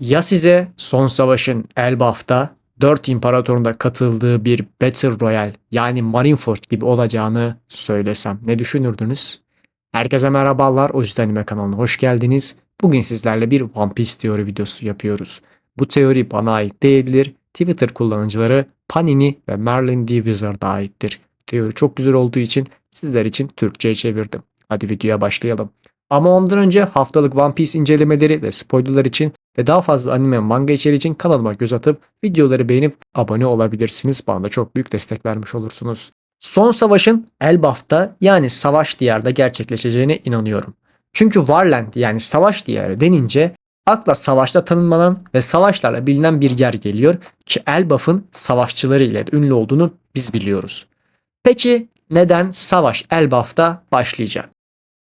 Ya size Son Savaş'ın Elbaf'ta 4 imparatorun da katıldığı bir Battle Royale yani Marineford gibi olacağını söylesem ne düşünürdünüz? Herkese merhabalar o yüzden anime kanalına hoş geldiniz. Bugün sizlerle bir One Piece teori videosu yapıyoruz. Bu teori bana ait değildir. Twitter kullanıcıları Panini ve Merlin D. Wizard'a aittir. Teori çok güzel olduğu için sizler için Türkçe'ye çevirdim. Hadi videoya başlayalım. Ama ondan önce haftalık One Piece incelemeleri ve spoilerlar için ve daha fazla anime manga içeriği için kanalıma göz atıp videoları beğenip abone olabilirsiniz. Bana da çok büyük destek vermiş olursunuz. Son savaşın Elbaf'ta yani savaş diyarda gerçekleşeceğine inanıyorum. Çünkü Warland yani savaş diyarı denince akla savaşta tanınmanan ve savaşlarla bilinen bir yer geliyor ki Elbaf'ın savaşçıları ile ünlü olduğunu biz biliyoruz. Peki neden savaş Elbaf'ta başlayacak?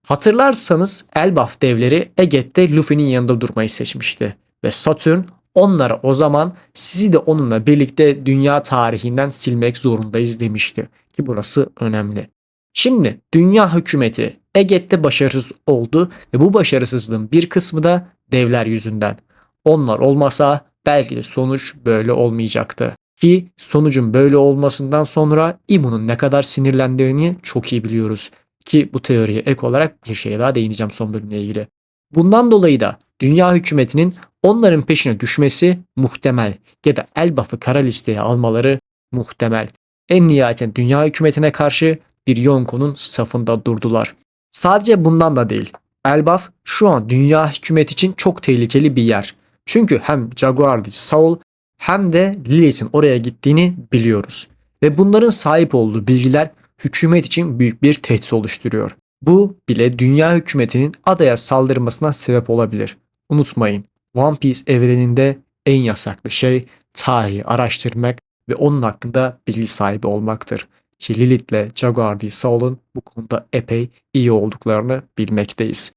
Hatırlarsanız Elbaf devleri Eget'te Luffy'nin yanında durmayı seçmişti ve Satürn onlara o zaman sizi de onunla birlikte dünya tarihinden silmek zorundayız demişti ki burası önemli. Şimdi dünya hükümeti Eget'te başarısız oldu ve bu başarısızlığın bir kısmı da devler yüzünden. Onlar olmasa belki de sonuç böyle olmayacaktı. Ki sonucun böyle olmasından sonra İbu'nun ne kadar sinirlendiğini çok iyi biliyoruz. Ki bu teoriye ek olarak bir şeye daha değineceğim son bölümle ilgili. Bundan dolayı da dünya hükümetinin onların peşine düşmesi muhtemel ya da Elbaf'ı kara listeye almaları muhtemel. En nihayetinde dünya hükümetine karşı bir Yonko'nun safında durdular. Sadece bundan da değil. Elbaf şu an dünya hükümet için çok tehlikeli bir yer. Çünkü hem Jaguar Saul hem de Lilith'in oraya gittiğini biliyoruz. Ve bunların sahip olduğu bilgiler hükümet için büyük bir tehdit oluşturuyor. Bu bile dünya hükümetinin adaya saldırmasına sebep olabilir. Unutmayın, One Piece evreninde en yasaklı şey tarihi araştırmak ve onun hakkında bilgi sahibi olmaktır. Ki Lilith ile Jaguar D. Saul'un bu konuda epey iyi olduklarını bilmekteyiz.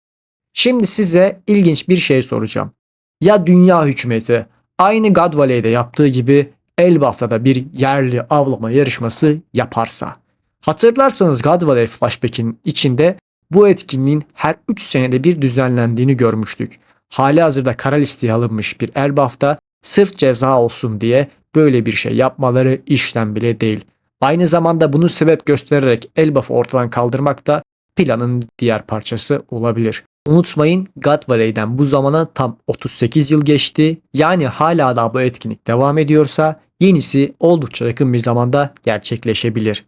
Şimdi size ilginç bir şey soracağım. Ya dünya hükümeti aynı God Valley'de yaptığı gibi Elbaf'ta da bir yerli avlama yarışması yaparsa? Hatırlarsanız God Valley Flashback'in içinde bu etkinliğin her 3 senede bir düzenlendiğini görmüştük. Hali hazırda kara listeye alınmış bir Elbaf'ta sırf ceza olsun diye böyle bir şey yapmaları işlem bile değil. Aynı zamanda bunu sebep göstererek Elbaf'ı ortadan kaldırmak da planın diğer parçası olabilir. Unutmayın God Valley'den bu zamana tam 38 yıl geçti. Yani hala da bu etkinlik devam ediyorsa yenisi oldukça yakın bir zamanda gerçekleşebilir.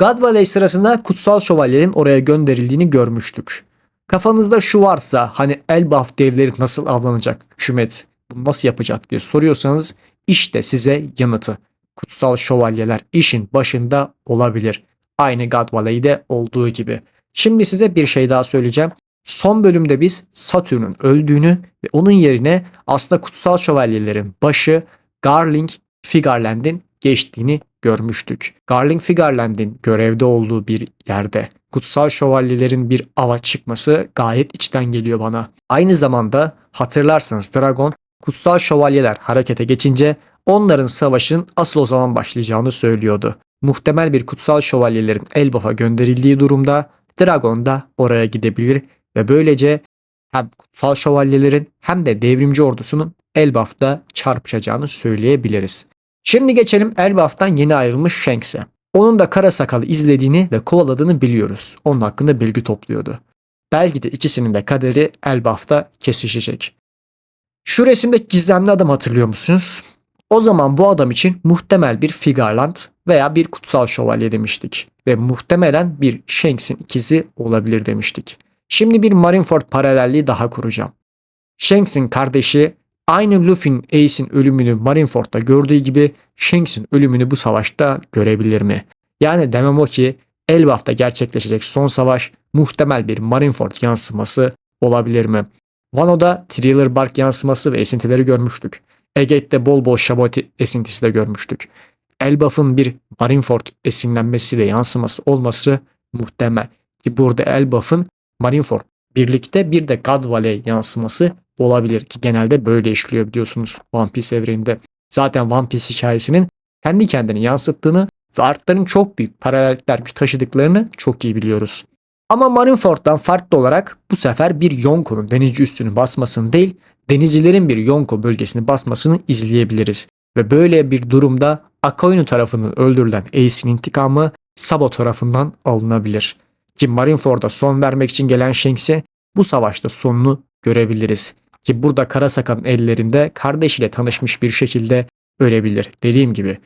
God sırasında kutsal şövalyelerin oraya gönderildiğini görmüştük. Kafanızda şu varsa hani Elbaf devleri nasıl avlanacak, hükümet bunu nasıl yapacak diye soruyorsanız işte size yanıtı. Kutsal şövalyeler işin başında olabilir. Aynı God olduğu gibi. Şimdi size bir şey daha söyleyeceğim. Son bölümde biz Satürn'ün öldüğünü ve onun yerine aslında kutsal şövalyelerin başı Garling Figarland'in geçtiğini görmüştük. Garling Figarland'in görevde olduğu bir yerde kutsal şövalyelerin bir ava çıkması gayet içten geliyor bana. Aynı zamanda hatırlarsanız Dragon kutsal şövalyeler harekete geçince onların savaşın asıl o zaman başlayacağını söylüyordu. Muhtemel bir kutsal şövalyelerin Elbaf'a gönderildiği durumda Dragon da oraya gidebilir ve böylece hem kutsal şövalyelerin hem de devrimci ordusunun Elbaf'ta çarpışacağını söyleyebiliriz. Şimdi geçelim Elbaf'tan yeni ayrılmış Shanks'e. Onun da kara sakalı izlediğini ve kovaladığını biliyoruz. Onun hakkında bilgi topluyordu. Belki de ikisinin de kaderi Elbaf'ta kesişecek. Şu resimdeki gizemli adam hatırlıyor musunuz? O zaman bu adam için muhtemel bir Figarland veya bir kutsal şövalye demiştik. Ve muhtemelen bir Shanks'in ikizi olabilir demiştik. Şimdi bir Marineford paralelliği daha kuracağım. Shanks'in kardeşi aynı Luffy'nin Ace'in ölümünü Marineford'da gördüğü gibi Shanks'in ölümünü bu savaşta görebilir mi? Yani demem o ki Elbaf'ta gerçekleşecek son savaş muhtemel bir Marineford yansıması olabilir mi? Wano'da Thriller Bark yansıması ve esintileri görmüştük. Ege'de bol bol Shaboti esintisi de görmüştük. Elbaf'ın bir Marineford esinlenmesi ve yansıması olması muhtemel. Ki burada Elbaf'ın Marineford birlikte bir de God Valley yansıması olabilir ki genelde böyle işliyor biliyorsunuz One Piece evreninde. Zaten One Piece hikayesinin kendi kendini yansıttığını ve artların çok büyük paralellikler taşıdıklarını çok iyi biliyoruz. Ama Marineford'dan farklı olarak bu sefer bir Yonko'nun denizci üstünü basmasını değil, denizcilerin bir Yonko bölgesini basmasını izleyebiliriz. Ve böyle bir durumda Akainu tarafından öldürülen Ace'in intikamı Sabo tarafından alınabilir. Ki Marineford'a son vermek için gelen Shanks'e bu savaşta sonunu görebiliriz. Ki burada Karasaka'nın ellerinde kardeşiyle tanışmış bir şekilde ölebilir. Dediğim gibi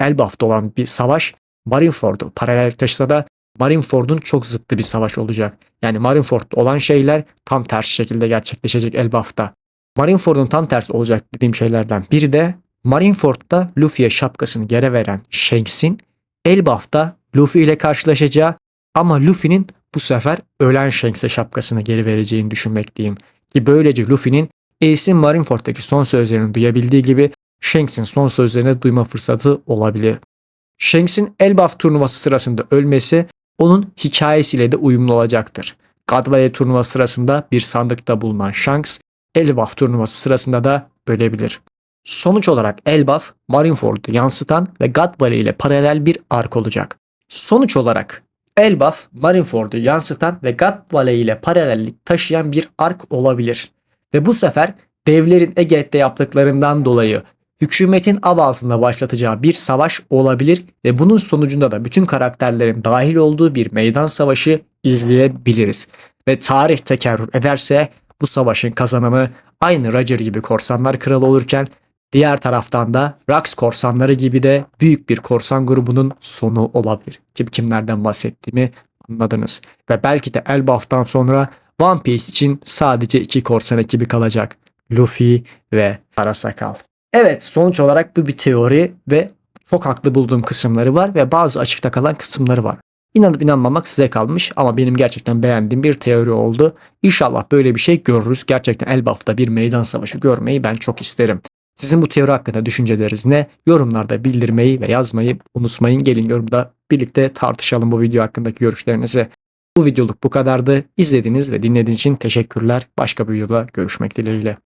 Elbaf'ta olan bir savaş Marineford'u paralel taşısa da Marineford'un çok zıttı bir savaş olacak. Yani Marineford'da olan şeyler tam tersi şekilde gerçekleşecek Elbaf'ta. Marineford'un tam tersi olacak dediğim şeylerden biri de Marineford'da Luffy'ye şapkasını geri veren Shanks'in Elbaf'ta Luffy ile karşılaşacağı ama Luffy'nin bu sefer ölen Shanks'e şapkasını geri vereceğini düşünmekteyim. Ki böylece Luffy'nin Ace'in Marineford'daki son sözlerini duyabildiği gibi Shanks'in son sözlerini duyma fırsatı olabilir. Shanks'in Elbaf turnuvası sırasında ölmesi onun hikayesiyle de uyumlu olacaktır. Godvalley turnuvası sırasında bir sandıkta bulunan Shanks, Elbaf turnuvası sırasında da ölebilir. Sonuç olarak Elbaf, Marineford'u yansıtan ve God Valley ile paralel bir ark olacak. Sonuç olarak Elbaf, Marineford'u yansıtan ve God Valley ile paralellik taşıyan bir ark olabilir. Ve bu sefer devlerin Ege'de yaptıklarından dolayı hükümetin av altında başlatacağı bir savaş olabilir ve bunun sonucunda da bütün karakterlerin dahil olduğu bir meydan savaşı izleyebiliriz. Ve tarih tekerrür ederse bu savaşın kazananı aynı Roger gibi korsanlar kralı olurken diğer taraftan da Rax korsanları gibi de büyük bir korsan grubunun sonu olabilir. Kim kimlerden bahsettiğimi anladınız. Ve belki de Elbaf'tan sonra One Piece için sadece iki korsan ekibi kalacak. Luffy ve Arasakal. Evet sonuç olarak bu bir teori ve çok haklı bulduğum kısımları var ve bazı açıkta kalan kısımları var. İnanıp inanmamak size kalmış ama benim gerçekten beğendiğim bir teori oldu. İnşallah böyle bir şey görürüz. Gerçekten Elbaf'ta bir meydan savaşı görmeyi ben çok isterim. Sizin bu teori hakkında düşünceleriniz ne? Yorumlarda bildirmeyi ve yazmayı unutmayın. Gelin yorumda birlikte tartışalım bu video hakkındaki görüşlerinizi. Bu videoluk bu kadardı. İzlediğiniz ve dinlediğiniz için teşekkürler. Başka bir videoda görüşmek dileğiyle.